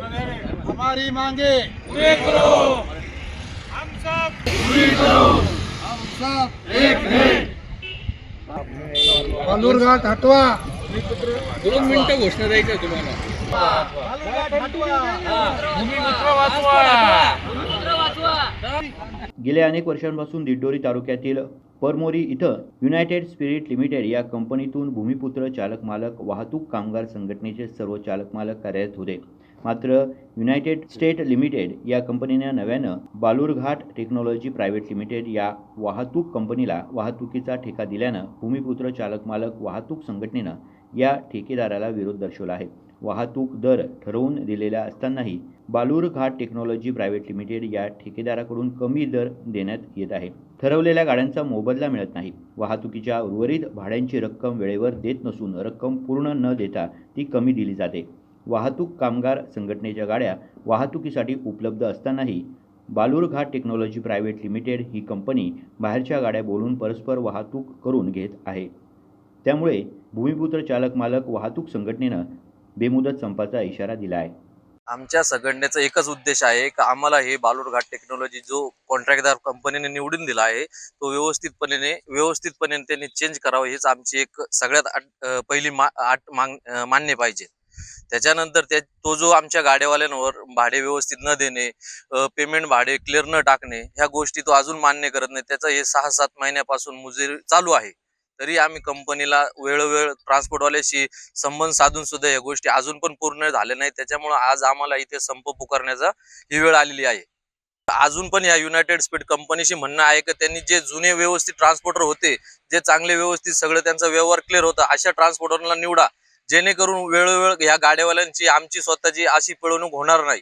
हमारी मांगे। पूरे करो हम सब पूरी करो हम सब एक है। बालूरघाट हटवा। दोन मिनिटं घोषणा द्यायचं तुम्हाला. गेल्या अनेक वर्षांपासून दिंडोरी तालुक्यातील परमोरी इथं युनायटेड स्पिरिट लिमिटेड या कंपनीतून भूमिपुत्र चालक मालक वाहतूक कामगार संघटनेचे सर्व चालक मालक कार्यरत होते. मात्र युनायटेड स्टेट लिमिटेड या कंपनीने नव्यानं बालूरघाट टेक्नॉलॉजी प्रायव्हेट लिमिटेड या वाहतूक कंपनीला वाहतुकीचा ठेका दिल्यानं भूमिपुत्र चालक मालक वाहतूक संघटनेनं या ठेकेदाराला विरोध दर्शवला आहे. वाहतूक दर ठरवून दिलेल्या असतानाही बालूर घाट टेक्नॉलॉजी प्रायव्हेट लिमिटेड या ठेकेदाराकडून कमी दर देण्यात येत आहे. ठरवलेल्या गाड्यांचा मोबदला मिळत नाही. वाहतुकीच्या उर्वरित भाड्यांची रक्कम वेळेवर देत नसून रक्कम पूर्ण न देता ती कमी दिली जाते. वाहतूक कामगार संघटनेच्या गाड्या वाहतुकीसाठी उपलब्ध असतानाही बालूर घाट टेक्नॉलॉजी प्रायव्हेट लिमिटेड ही कंपनी बाहेरच्या गाड्या बोलून परस्पर वाहतूक करून घेत आहे. त्यामुळे भूमिपुत्र चालक मालक वाहतूक संघटनेनं बेमुदत संपाचा इशारा दिला आहे आमच्या संघटनेचा एकच उद्देश आहे की आम्हाला हे बालूरघाट टेक्नॉलॉजी जो कॉन्ट्रॅक्टदार कंपनीने निवडून दिला आहे तो व्यवस्थितपणे व्यवस्थितपणे त्यांनी चेंज करावं हेच आमची एक सगळ्यात पहिली मा आट माग मान्य पाहिजे. त्याच्यानंतर त्या तो जो आमच्या गाड्यावाल्यांवर भाडे व्यवस्थित न देणे पेमेंट भाडे क्लिअर न टाकणे ह्या गोष्टी तो अजून मान्य करत नाही. त्याचं हे सहा सात महिन्यापासून मुजेरी चालू आहे. तरी आम्ही कंपनीला वेळोवेळ ट्रान्सपोर्टवाल्याशी संबंध साधून सुद्धा या गोष्टी अजून पण पूर्ण झाल्या नाही त्याच्यामुळे आज आम्हाला इथे संप पुकारण्याचा ही वेळ आलेली आहे. अजून पण या युनायटेड स्पीड कंपनीशी म्हणणं आहे की त्यांनी जे जुने व्यवस्थित ट्रान्सपोर्टर होते जे चांगले व्यवस्थित सगळं त्यांचा व्यवहार क्लिअर होता अशा ट्रान्सपोर्टरला निवडा. जेणेकरून वेळोवेळ या गाड्यावाल्यांची आमची स्वतःची अशी पिळवणूक होणार नाही.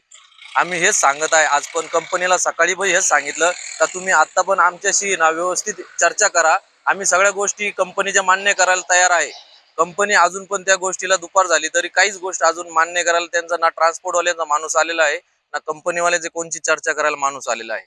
आम्ही हेच सांगत आहे. आज पण कंपनीला सकाळी पण हेच सांगितलं तर तुम्ही आता पण आमच्याशी ना व्यवस्थित चर्चा करा आम्ही सगळ्या गोष्टी कंपनीच्या मान्य करायला तयार आहे. कंपनी अजून पण त्या गोष्टीला दुपार झाली तरी काहीच गोष्ट अजून मान्य करायला त्यांचा ना ट्रान्सपोर्टवाल्यांचा माणूस आलेला आहे ना कंपनीवाल्याचे कोणची चर्चा करायला माणूस आलेला आहे.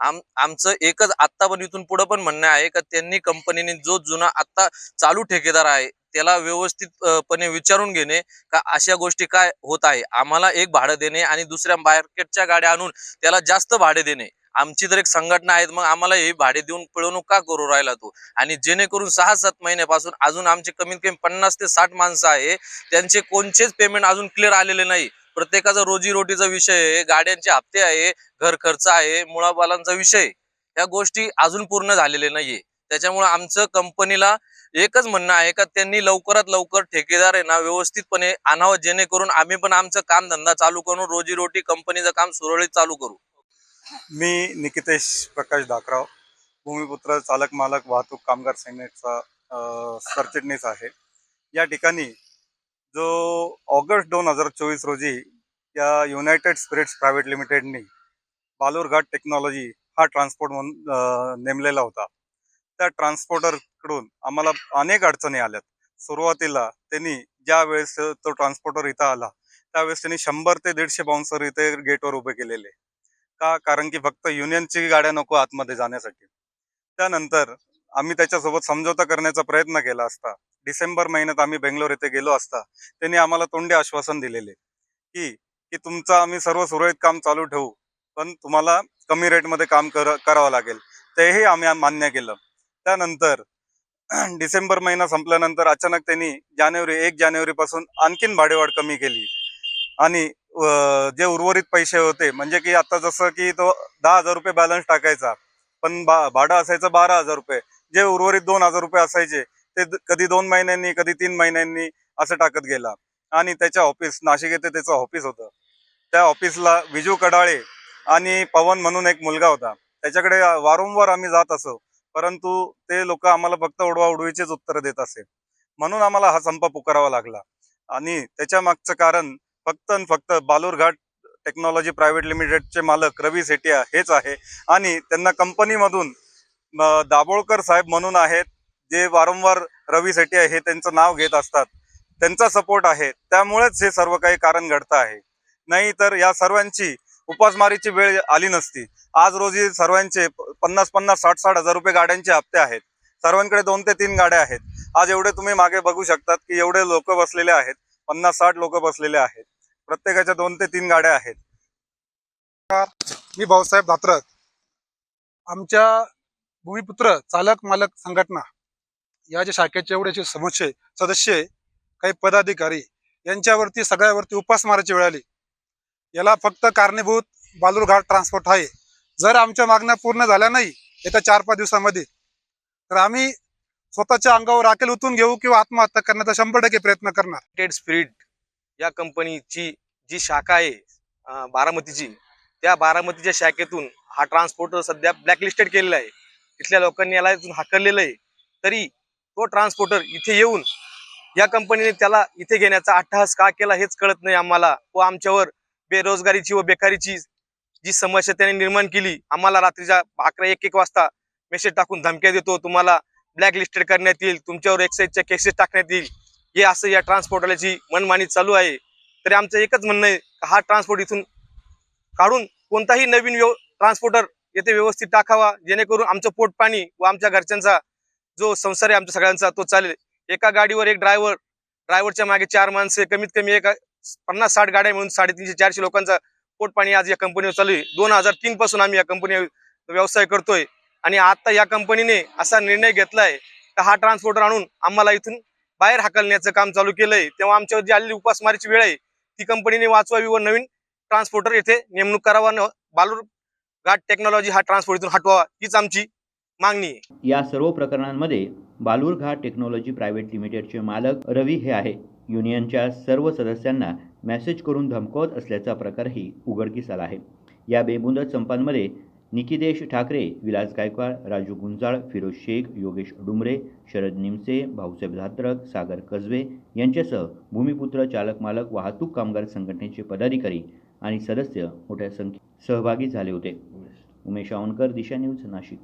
आम आमचं एकच आत्ता पण इथून पुढे पण म्हणणं आहे का त्यांनी कंपनीने जो जुना आत्ता चालू ठेकेदार आहे त्याला व्यवस्थितपणे विचारून घेणे का अशा गोष्टी काय होत आहे. आम्हाला एक भाडं देणे आणि दुसऱ्या मार्केटच्या गाड्या आणून त्याला जास्त भाडे देणे. आमची तर एक संघटना आहेत मग आम्हाला हे भाडे देऊन पिळवणूक का करू राहिला तो? आणि जेणेकरून सहा सात महिन्यापासून अजून आमचे कमीत कमी पन्नास ते साठ माणसं आहे त्यांचे कोणतेच पेमेंट अजून क्लिअर आलेले नाही. प्रत्येकाचा रोजीरोटीचा विषय आहे गाड्यांचे हप्ते आहे घर खर्च आहे मुळाबालांचा विषय. या गोष्टी अजून पूर्ण झालेले नाहीये. त्याच्यामुळे आमचं कंपनीला एकच म्हणणं आहे का त्यांनी लवकरात लवकर ठेकेदार आहे ना व्यवस्थितपणे आणावं जेणेकरून आम्ही पण आमचं काम धंदा चालू करून रोजीरोटी कंपनीचं काम सुरळीत चालू करू. मी निकितेश प्रकाश दाखराव भूमिपुत्र चालक मालक वाहतूक कामगार संघटनेचा अ, सरचिटणीस आहे. या ठिकाणी जो ऑगस्ट दोन हजार चोवीस रोजी या युनायटेड स्पिरिट्स प्रायव्हेट लिमिटेडनी बालूरघाट टेक्नॉलॉजी हा ट्रान्सपोर्ट म्हणून नेमलेला होता. त्या ट्रान्सपोर्टरकडून आम्हाला अनेक अडचणी आल्यात. सुरुवातीला त्यांनी ज्या वेळेस तो ट्रान्सपोर्टर इथं आला त्यावेळेस त्यांनी शंभर ते दीडशे बाउन्सर इथे गेटवर उभे केलेले. का कारण की फक्त युनियनची गाड्या नको आतमध्ये जाण्यासाठी. त्यानंतर आम्ही त्याच्यासोबत समझोता करण्याचा प्रयत्न केला असता. डिसेंबर महिन्यात आम्ही बेंगलोर येथे गेलो असता त्यांनी आम्हाला तोंडी आश्वासन दिलेले की की तुमचं आम्ही सर्व सुरळीत काम चालू ठेवू पण तुम्हाला कमी रेटमध्ये काम कर करावं लागेल. तेही आम्ही मान्य केलं. त्यानंतर डिसेंबर महिना संपल्यानंतर अचानक त्यांनी जानेवारी एक जानेवारीपासून आणखीन भाडेवाढ कमी केली. आणि जे उर्वरित पैसे होते म्हणजे की आता जसं की तो दहा हजार रुपये बॅलन्स टाकायचा पण बा भाडं असायचं बारा हजार रुपये. जे उर्वरित दोन हजार रुपये असायचे ते कधी दोन महिन्यांनी कधी तीन महिन्यांनी असं टाकत गेला. आणि त्याच्या ऑफिस नाशिक येथे त्याचं ऑफिस होतं. त्या ऑफिसला विजू कडाळे आणि पवन म्हणून एक मुलगा होता. त्याच्याकडे वारंवार आम्ही जात असो परंतु ते लोक आम्हाला फक्त उडवा उडवीचेच उत्तर देत असे. म्हणून आम्हाला हा संप पुकारावा लागला. आणि त्याच्या मागचं कारण फक्त आणि फक्त बालूरघाट टेक्नॉलॉजी प्रायव्हेट लिमिटेडचे मालक रवी सेटिया हेच आहे. आणि त्यांना कंपनीमधून अं, दाभोळकर साहेब म्हणून आहेत जे वारंवार रवी सेटिया हे त्यांचं नाव घेत असतात. त्यांचा सपोर्ट आहे. त्यामुळेच हे सर्व काही कारण घडतं आहे. नाही तर या सर्वांची उपासमारीची वेळ आली नसती. आज रोजी सर्वांचे पन्नास पन्नास साठ साठ हजार रुपये गाड्यांचे हप्ते आहेत. सर्वांकडे दोन ते तीन गाड्या आहेत. आज एवढे तुम्ही मागे बघू शकतात की एवढे लोक बसलेले आहेत. पन्नास साठ लोक बसलेले आहेत. प्रत्येकाच्या दोन ते तीन गाड्या आहेत. मी भाऊसाहेब धात्रक. आमच्या भूमिपुत्र चालक मालक संघटना या जे शाखेचे एवढे समस्ये सदस्य काही पदाधिकारी यांच्यावरती सगळ्यावरती उपासमाराची वेळ आली. याला फक्त कारणीभूत बालूरघाट ट्रान्सपोर्ट आहे. जर आमच्या मागण्या पूर्ण झाल्या नाही येत्या चार पाच दिवसामध्ये तर आम्ही स्वतःच्या अंगावर राखेल उतून घेऊ किंवा आत्महत्या करण्याचा शंभर टक्के प्रयत्न करणार. स्पिरिट या कंपनीची जी शाखा आहे बारामतीची त्या बारामतीच्या शाखेतून हा ट्रान्सपोर्टर सध्या ब्लॅकलिस्टेड केलेला आहे. तिथल्या लोकांनी याला इथून हाकललेलं आहे. तरी तो ट्रान्सपोर्टर इथे येऊन या कंपनीने त्याला इथे घेण्याचा अट्टहास का केला हेच कळत नाही आम्हाला. व आमच्यावर बेरोजगारीची व बेकारीची जी समस्या त्याने निर्माण केली आम्हाला रात्रीच्या अकरा एक एक वाजता मेसेज टाकून धमक्या देतो. तुम्हाला ब्लॅकलिस्टेड करण्यात येईल तुमच्यावर एक्साईजच्या केसेस टाकण्यात येईल. हे असं या ट्रान्सपोर्टरची मनमानी चालू आहे. तरी आमचं एकच म्हणणं आहे हा ट्रान्सपोर्ट इथून काढून कोणताही नवीन व्यव ट्रान्सपोर्टर येथे व्यवस्थित टाकावा. जेणेकरून आमचं पोट पाणी व आमच्या घरच्यांचा जो संसार आहे आमच्या सगळ्यांचा तो चालेल. एका गाडीवर एक ड्रायव्हर ड्रायव्हरच्या मागे चार माणसे कमीत कमी एका पन्नास साठ गाड्या मिळून साडेतीनशे चारशे लोकांचा पोट पाणी आज या कंपनीवर चालू आहे. दोन हजार तीन पासून आम्ही या कंपनी व्यवसाय करतोय. आणि आता या कंपनीने असा निर्णय घेतलाय तर हा ट्रान्सपोर्टर आणून आम्हाला इथून बाहेर हाकलण्याचं काम चालू केलंय. तेव्हा आमच्यावर जी आलेली उपासमारीची वेळ आहे ती कंपनीने वाचवावी व नवीन ट्रान्सपोर्टर येथे नेमणूक करावा बालूर घाट टेक्नॉलॉजी हा ट्रान्सपोर्ट इथून हटवावा हीच आमची मागणी आहे. या सर्व प्रकरणांमध्ये बालूरघाट टेक्नॉलॉजी प्रायव्हेट लिमिटेडचे मालक रवी हे आहे. युनियनच्या सर्व सदस्यांना मेसेज करून धमकवत असल्याचा प्रकारही उघडकीस आला आहे. या बेमुदत संपांमध्ये निकिदेश ठाकरे विलास गायकवाड राजू गुंजाळ फिरोज शेख योगेश डुमरे शरद निमसे भाऊसाहेब धात्रक सागर कसबे यांच्यासह भूमिपुत्र चालक मालक वाहतूक कामगार संघटनेचे पदाधिकारी आणि सदस्य मोठ्या संख्येत सहभागी झाले होते. उमेश आवनकर दिशा न्यूज नाशिक.